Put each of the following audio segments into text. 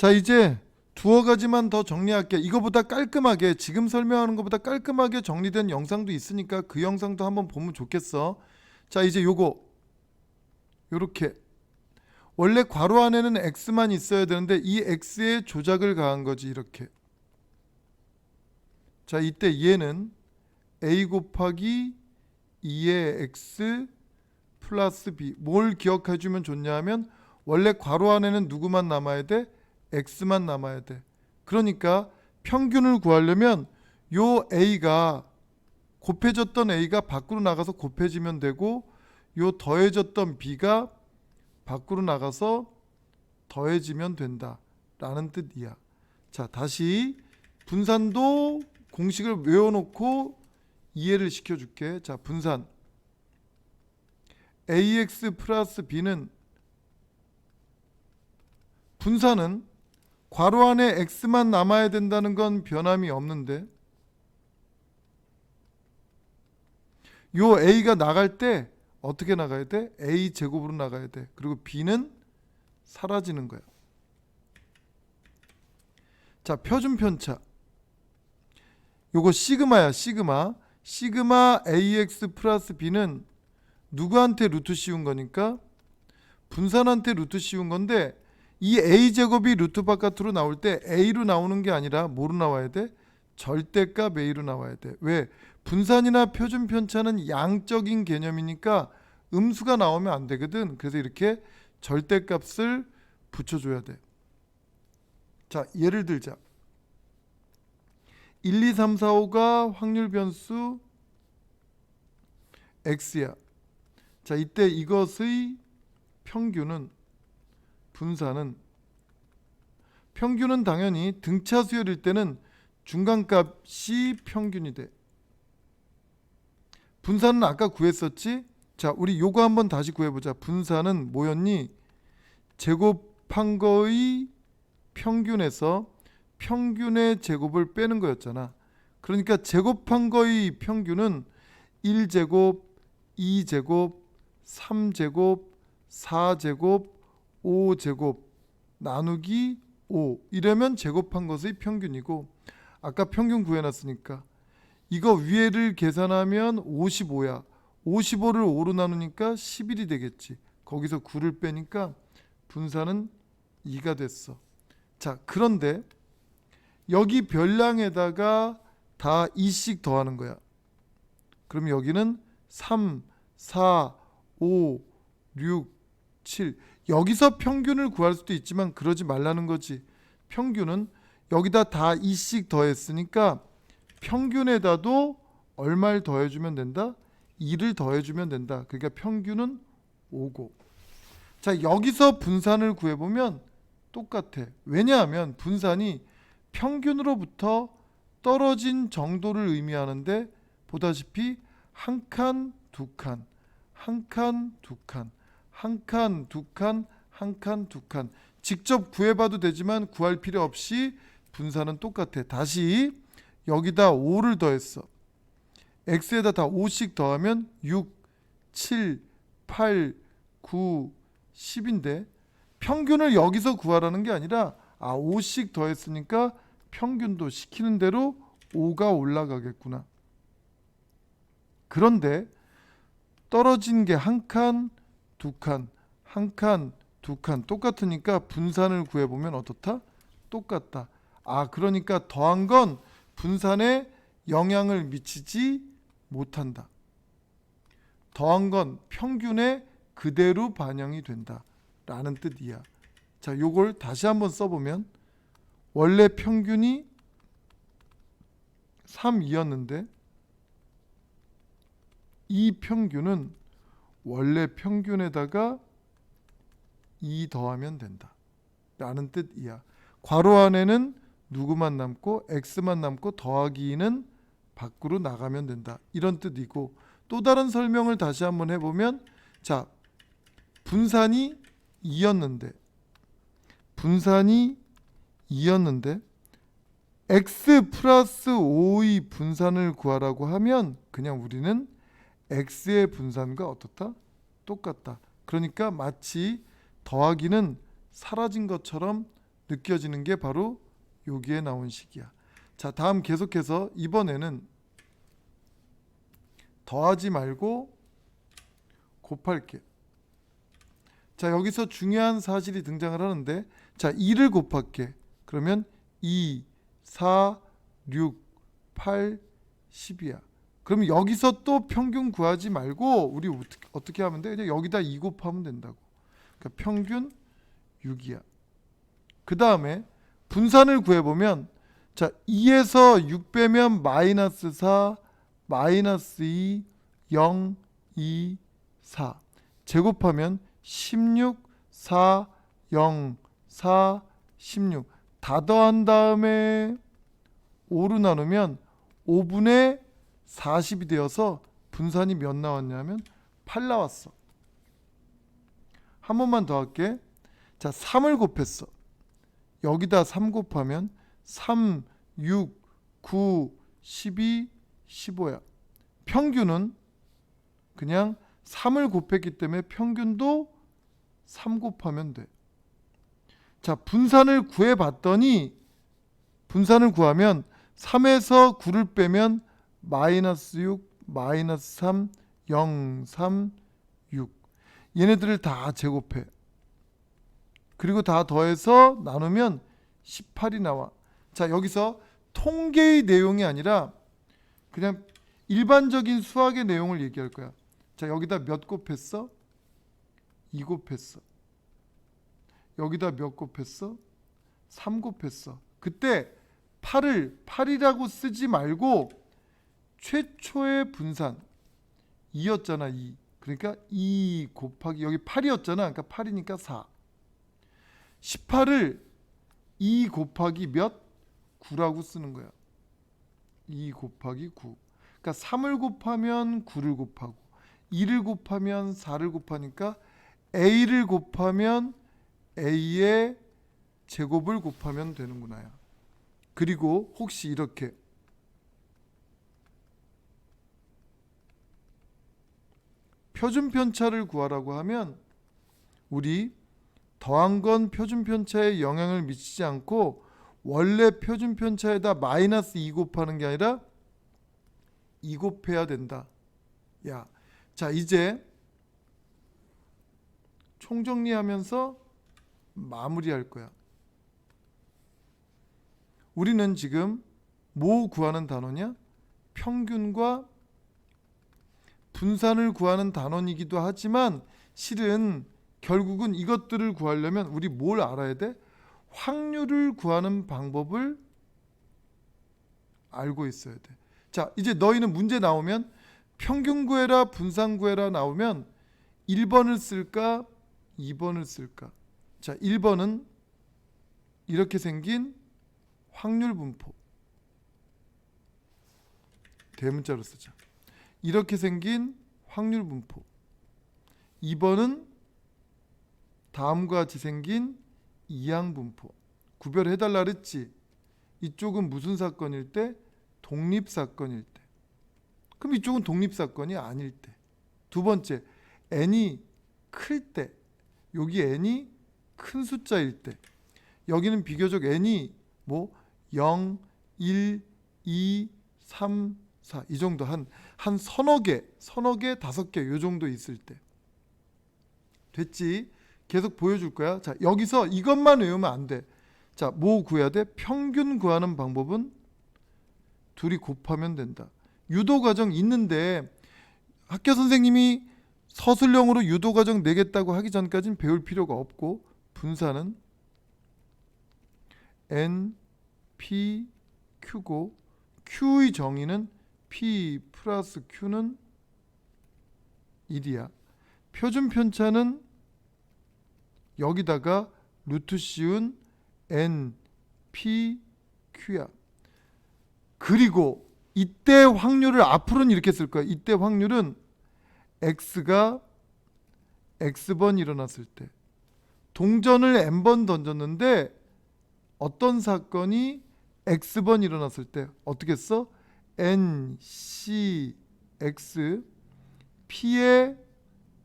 자 이제 두어 가지만 더 정리할게. 이거보다 깔끔하게 지금 설명하는 것보다 깔끔하게 정리된 영상도 있으니까 그 영상도 한번 보면 좋겠어. 자 이제 요거 요렇게 원래 괄호 안에는 x만 있어야 되는데 이 x에 조작을 가한 거지 이렇게. 자 이때 얘는 a 곱하기 2의 x 플러스 b 뭘 기억해 주면 좋냐면 원래 괄호 안에는 누구만 남아야 돼? X만 남아야 돼. 그러니까 평균을 구하려면 요 a가 곱해졌던 a가 밖으로 나가서 곱해지면 되고 요 더해졌던 b가 밖으로 나가서 더해지면 된다 라는 뜻이야. 자, 다시 분산도 공식을 외워놓고 이해를 시켜줄게. 자, 분산 ax 플러스 b는 분산은 괄호 안에 x만 남아야 된다는 건 변함이 없는데 요 a가 나갈 때 어떻게 나가야 돼? a 제곱으로 나가야 돼. 그리고 b는 사라지는 거야. 자, 표준 편차. 요거 시그마야, 시그마. 시그마 ax 플러스 b는 누구한테 루트 씌운 거니까 분산한테 루트 씌운 건데 이 a 제곱이 루트 바깥으로 나올 때 a로 나오는 게 아니라 뭐로 나와야 돼? 절대값 a로 나와야 돼. 왜? 분산이나 표준 편차는 양적인 개념이니까 음수가 나오면 안 되거든. 그래서 이렇게 절대값을 붙여줘야 돼. 자, 예를 들자. 1, 2, 3, 4, 5가 확률 변수 x야. 자, 이때 이것의 평균은 분산은 평균은 당연히 등차 수열일 때는 중간값이 평균이 돼. 분산은 아까 구했었지? 자, 우리 요거 한번 다시 구해보자. 분산은 뭐였니? 제곱한 거의 평균에서 평균의 제곱을 빼는 거였잖아. 그러니까 제곱한 거의 평균은 1제곱, 2제곱, 3제곱, 4제곱, 5 제곱 나누기 5 이러면 제곱한 것의 평균이고 아까 평균 구해놨으니까 이거 위에를 계산하면 55야. 55를 5로 나누니까 11이 되겠지. 거기서 9를 빼니까 분산은 2가 됐어. 자, 그런데 여기 별량에다가 다 2씩 더하는 거야. 그럼 여기는 3, 4, 5, 6, 7. 여기서 평균을 구할 수도 있지만 그러지 말라는 거지. 평균은 여기다 다 2씩 더했으니까 평균에다도 얼마를 더해주면 된다? 2를 더해주면 된다. 그러니까 평균은 5고. 자 여기서 분산을 구해보면 똑같아. 왜냐하면 분산이 평균으로부터 떨어진 정도를 의미하는데 보다시피 한 칸, 두 칸, 한 칸, 두 칸, 한 칸, 두 칸, 한 칸, 두 칸. 직접 구해봐도 되지만 구할 필요 없이 분산은 똑같아. 다시 여기다 5를 더했어. x에다 다 5씩 더하면 6, 7, 8, 9, 10인데 평균을 여기서 구하라는 게 아니라 아 5씩 더했으니까 평균도 시키는 대로 5가 올라가겠구나. 그런데 떨어진 게 한 칸, 두 칸, 한 칸, 두 칸 똑같으니까 분산을 구해보면 어떻다? 똑같다. 아 그러니까 더한 건 분산에 영향을 미치지 못한다. 더한 건 평균에 그대로 반영이 된다. 라는 뜻이야. 자, 요걸 다시 한번 써보면 원래 평균이 3이었는데 이 평균은 원래 평균에다가 2 더하면 된다. 라는 뜻이야. 괄호 안에는 누구만 남고 x만 남고 더하기 2는 밖으로 나가면 된다. 이런 뜻이고 또 다른 설명을 다시 한번 해보면 자 분산이 2였는데 분산이 2였는데 x 플러스 5의 분산을 구하라고 하면 그냥 우리는 x의 분산과 어떻다? 똑같다. 그러니까 마치 더하기는 사라진 것처럼 느껴지는 게 바로 여기에 나온 식이야. 자, 다음 계속해서 이번에는 더하지 말고 곱할게. 자, 여기서 중요한 사실이 등장을 하는데 자, 2를 곱할게. 그러면 2, 4, 6, 8, 10이야. 그럼 여기서 또 평균 구하지 말고 우리 어떻게, 하면 돼? 그냥 여기다 2 곱하면 된다고. 그러니까 평균 6이야. 그 다음에 분산을 구해보면 자 2에서 6 빼면 마이너스 4, 마이너스 2, 0, 2, 4 제곱하면 16, 4, 0, 4, 16 다 더한 다음에 5로 나누면 5분의 40이 되어서 분산이 몇 나왔냐면 8 나왔어. 한 번만 더 할게. 자, 3을 곱했어. 여기다 3 곱하면 3, 6, 9, 12, 15야. 평균은 그냥 3을 곱했기 때문에 평균도 3 곱하면 돼. 자, 분산을 구해 봤더니 분산을 구하면 3에서 9를 빼면 마이너스 6, 마이너스 3, 0, 3, 6. 얘네들을 다 제곱해. 그리고 다 더해서 나누면 18이 나와. 자, 여기서 통계의 내용이 아니라 그냥 일반적인 수학의 내용을 얘기할 거야. 자, 여기다 몇 곱했어? 2 곱했어. 여기다 몇 곱했어? 3 곱했어. 그때 8을 8이라고 쓰지 말고 최초의 분산 2였잖아 2 그러니까 2 곱하기 여기 8이었잖아. 그러니까 8이니까 4 18을 2 곱하기 몇? 9라고 쓰는 거야. 2 곱하기 9 그러니까 3을 곱하면 9를 곱하고 2를 곱하면 4를 곱하니까 a를 곱하면 a의 제곱을 곱하면 되는구나요 그리고 혹시 이렇게 표준 편차를 구하라고 하면 우리 더한 건 표준 편차에 영향을 미치지 않고 원래 표준 편차에다 마이너스 2 곱하는 게 아니라 2 곱해야 된다. 야, 자 이제 총정리하면서 마무리할 거야. 우리는 지금 뭐 구하는 단어냐? 평균과 분산을 구하는 단원이기도 하지만 실은 결국은 이것들을 구하려면 우리 뭘 알아야 돼? 확률을 구하는 방법을 알고 있어야 돼. 자, 이제 너희는 문제 나오면 평균 구해라, 분산 구해라 나오면 1번을 쓸까? 2번을 쓸까? 자, 1번은 이렇게 생긴 확률 분포. 대문자로 쓰자. 이렇게 생긴 확률 분포. 2번은 다음과 같이 생긴 이항 분포. 구별해 달라 그랬지. 이쪽은 무슨 사건일 때? 독립 사건일 때. 그럼 이쪽은 독립 사건이 아닐 때. 두 번째, n이 클 때. 여기 n이 큰 숫자일 때. 여기는 비교적 n이 뭐 0, 1, 2, 3, 4이 정도 한 한 서너 개, 서너 개, 다섯 개 요 정도 있을 때 됐지? 계속 보여줄 거야. 자 여기서 이것만 외우면 안 돼. 자 뭐 구해야 돼? 평균 구하는 방법은 둘이 곱하면 된다. 유도 과정 있는데 학교 선생님이 서술형으로 유도 과정 내겠다고 하기 전까지는 배울 필요가 없고 분산은 n p q고 q의 정의는 p 플러스 q는 1이야. 표준 편차는 여기다가 루트 씌운 n p q야. 그리고 이때 확률을 앞으로는 이렇게 쓸 거야. 이때 확률은 x가 x번 일어났을 때 동전을 n번 던졌는데 어떤 사건이 x번 일어났을 때 어떻게 써? N c x p의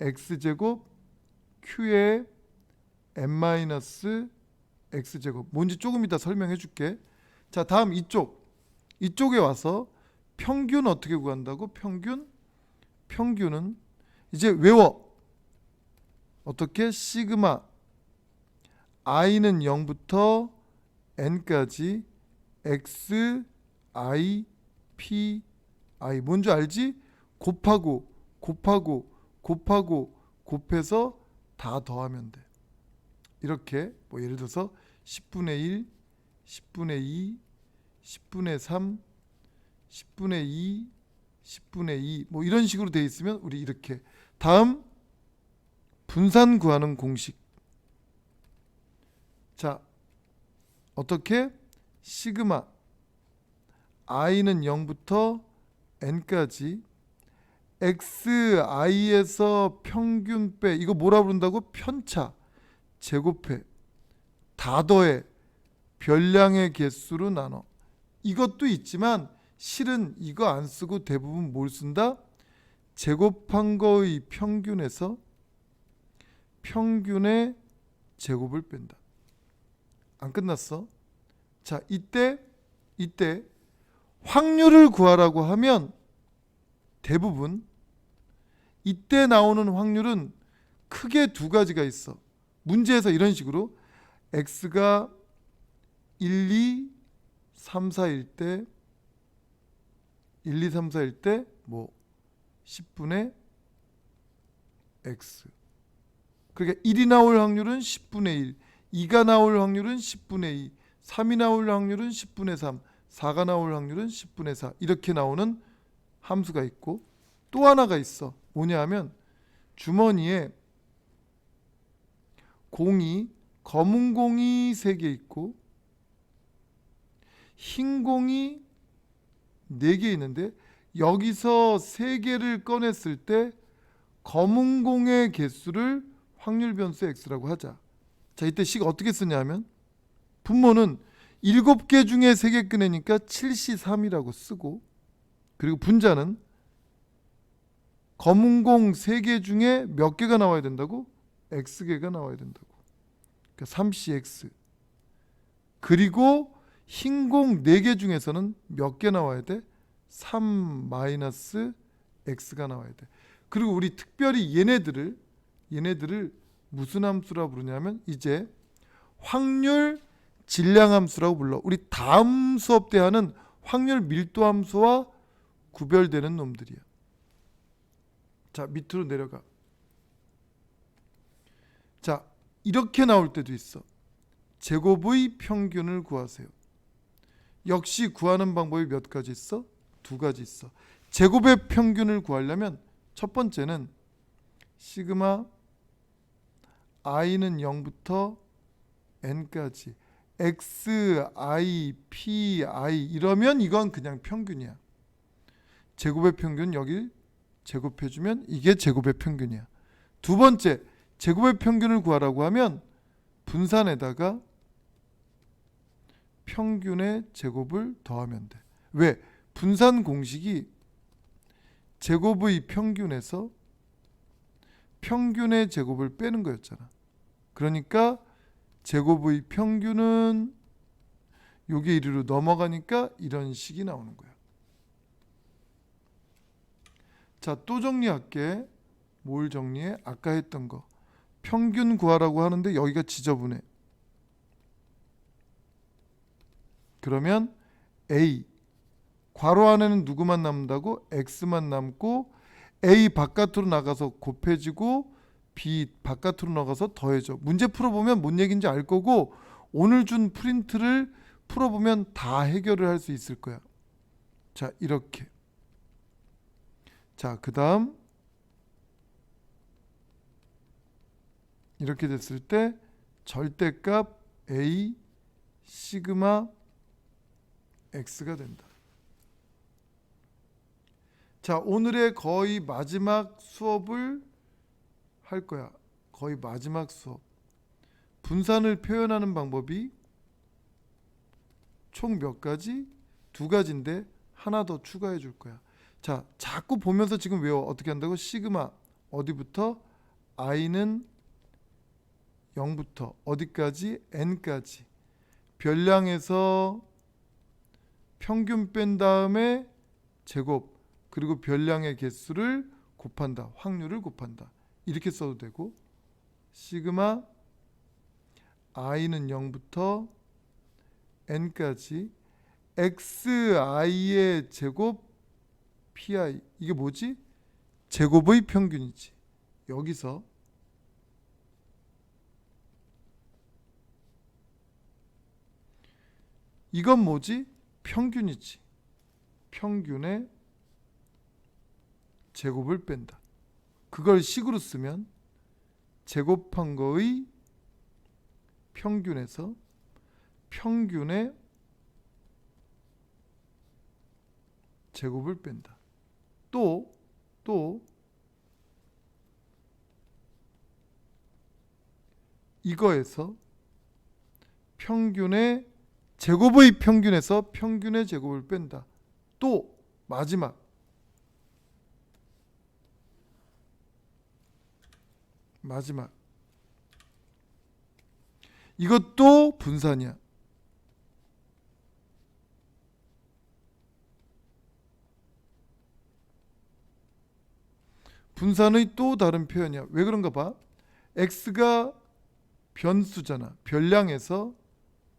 x 제곱 q의 n 마이너스 x 제곱. 뭔지 조금 이따 설명해 줄게. 자, 다음 이쪽. 이쪽에 와서 평균 어떻게 구한다고? 평균 평균은 이제 외워. 어떻게 시그마 i는 0부터 n까지 x i p i 뭔지 알지? 곱하고 곱하고 곱하고 곱해서 다 더하면 돼. 이렇게 뭐 예를 들어서 10분의 1, 10분의 2, 10분의 3, 10분의 2, 10분의 2, 뭐 이런 식으로 돼 있으면 우리 이렇게 다음 분산 구하는 공식. 자, 어떻게 시그마 i는 0부터 n까지 xi에서 평균 빼 이거 뭐라 부른다고? 편차 제곱해 다 더해 별량의 개수로 나눠. 이것도 있지만 실은 이거 안 쓰고 대부분 뭘 쓴다? 제곱한 거의 평균에서 평균의 제곱을 뺀다. 안 끝났어? 자 이때 이때 확률을 구하라고 하면 대부분 이때 나오는 확률은 크게 두 가지가 있어. 문제에서 이런 식으로 x가 1, 2, 3, 4일 때 1, 2, 3, 4일 때 뭐 10분의 x. 그러니까 1이 나올 확률은 10분의 1, 2가 나올 확률은 10분의 2, 3이 나올 확률은 10분의 3, 4가 나올 확률은 10분의 4 이렇게 나오는 함수가 있고 또 하나가 있어. 뭐냐 하면 주머니에 공이 검은 공이 세개 있고 흰 공이 네개 있는데 여기서 세 개를 꺼냈을 때 검은 공의 개수를 확률 변수 x라고 하자. 자, 이때 식 어떻게 쓰냐면 분모는 일곱 개 중에 세 개 꺼내니까 7C3이라고 쓰고 그리고 분자는 검은 공 3개 중에 몇 개가 나와야 된다고? x개가 나와야 된다고. 그러니까 3cx. 그리고 흰공 4개 중에서는 몇 개 나와야 돼? 3 마이너스 x가 나와야 돼. 그리고 우리 특별히 얘네들을 얘네들을 무슨 함수라 부르냐면 이제 확률 질량 함수라고 불러. 우리 다음 수업 때 하는 확률 밀도 함수와 구별되는 놈들이야. 자, 밑으로 내려가. 자, 이렇게 나올 때도 있어. 제곱의 평균을 구하세요. 역시 구하는 방법이 몇 가지 있어? 두 가지 있어. 제곱의 평균을 구하려면 첫 번째는 시그마 i는 0부터 n까지 x, i, p, i 이러면 이건 그냥 평균이야. 제곱의 평균 여기 제곱해주면 이게 제곱의 평균이야. 두 번째 제곱의 평균을 구하라고 하면 분산에다가 평균의 제곱을 더하면 돼. 왜? 분산 공식이 제곱의 평균에서 평균의 제곱을 빼는 거였잖아. 그러니까 제곱의 평균은 요게 이리로 넘어가니까 이런 식이 나오는 거야. 자, 또 정리할게. 뭘 정리해? 아까 했던 거. 평균 구하라고 하는데 여기가 지저분해. 그러면 A 괄호 안에는 누구만 남는다고? X만 남고 A 바깥으로 나가서 곱해지고 B 바깥으로 나가서 더해져. 문제 풀어보면 뭔 얘기인지 알 거고 오늘 준 프린트를 풀어보면 다 해결을 할 수 있을 거야. 자 이렇게. 자, 그 다음 이렇게 됐을 때 절대값 A 시그마 X가 된다. 자, 오늘의 거의 마지막 수업을 할 거야. 거의 마지막 수업. 분산을 표현하는 방법이 총 몇 가지? 두 가지인데 하나 더 추가해 줄 거야. 자, 자꾸 보면서 지금 외워. 어떻게 한다고? 시그마 어디부터? i는 0부터 어디까지 n까지 별량에서 평균 뺀 다음에 제곱 그리고 별량의 개수를 곱한다. 확률을 곱한다. 이렇게 써도 되고 시그마 i는 0부터 n까지 xi의 제곱 pi 이게 뭐지? 제곱의 평균이지. 여기서 이건 뭐지? 평균이지. 평균의 제곱을 뺀다. 그걸 식으로 쓰면 제곱한 거의 평균에서 평균의 제곱을 뺀다. 또, 또, 이거에서 평균의 제곱의 평균에서 평균의 제곱을 뺀다. 또, 마지막. 마지막. 이것도 분산이야. 분산의 또 다른 표현이야. 왜 그런가 봐. x가 변수잖아. 별량에서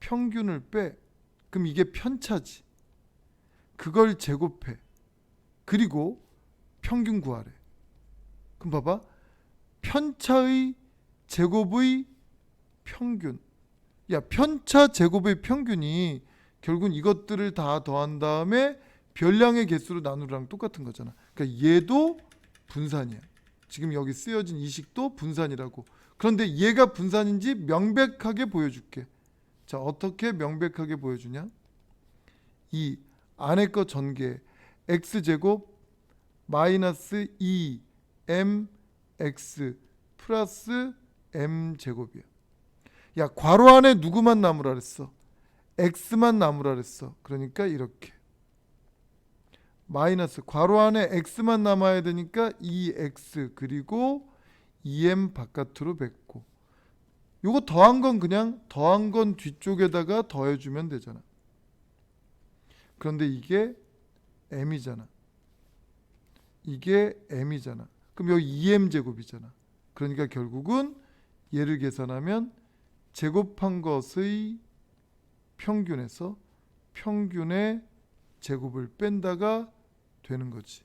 평균을 빼. 그럼 이게 편차지. 그걸 제곱해. 그리고 평균 구하래. 그럼 봐봐. 편차의 제곱의 평균. 야, 편차 제곱의 평균이 결국은 이것들을 다 더한 다음에 별량의 개수로 나누랑 똑같은 거잖아. 그러니까 얘도 분산이야. 지금 여기 쓰여진 이 식도 분산이라고. 그런데 얘가 분산인지 명백하게 보여줄게. 자, 어떻게 명백하게 보여주냐? 이 안에 거 전개 x 제곱 마이너스 2 m x 플러스 m 제곱이야. 야, 괄호 안에 누구만 남으라 그랬어? x만 남으라 그랬어. 그러니까 이렇게. 마이너스 괄호 안에 x만 남아야 되니까 2x 그리고 2m 바깥으로 뱉고 요거 더한 건 그냥 더한 건 뒤쪽에다가 더해주면 되잖아. 그런데 이게 m이잖아. 이게 m이잖아. 그럼 여기 2m 제곱이잖아. 그러니까 결국은 얘를 계산하면 제곱한 것의 평균에서 평균의 제곱을 뺀다가 되는 거지.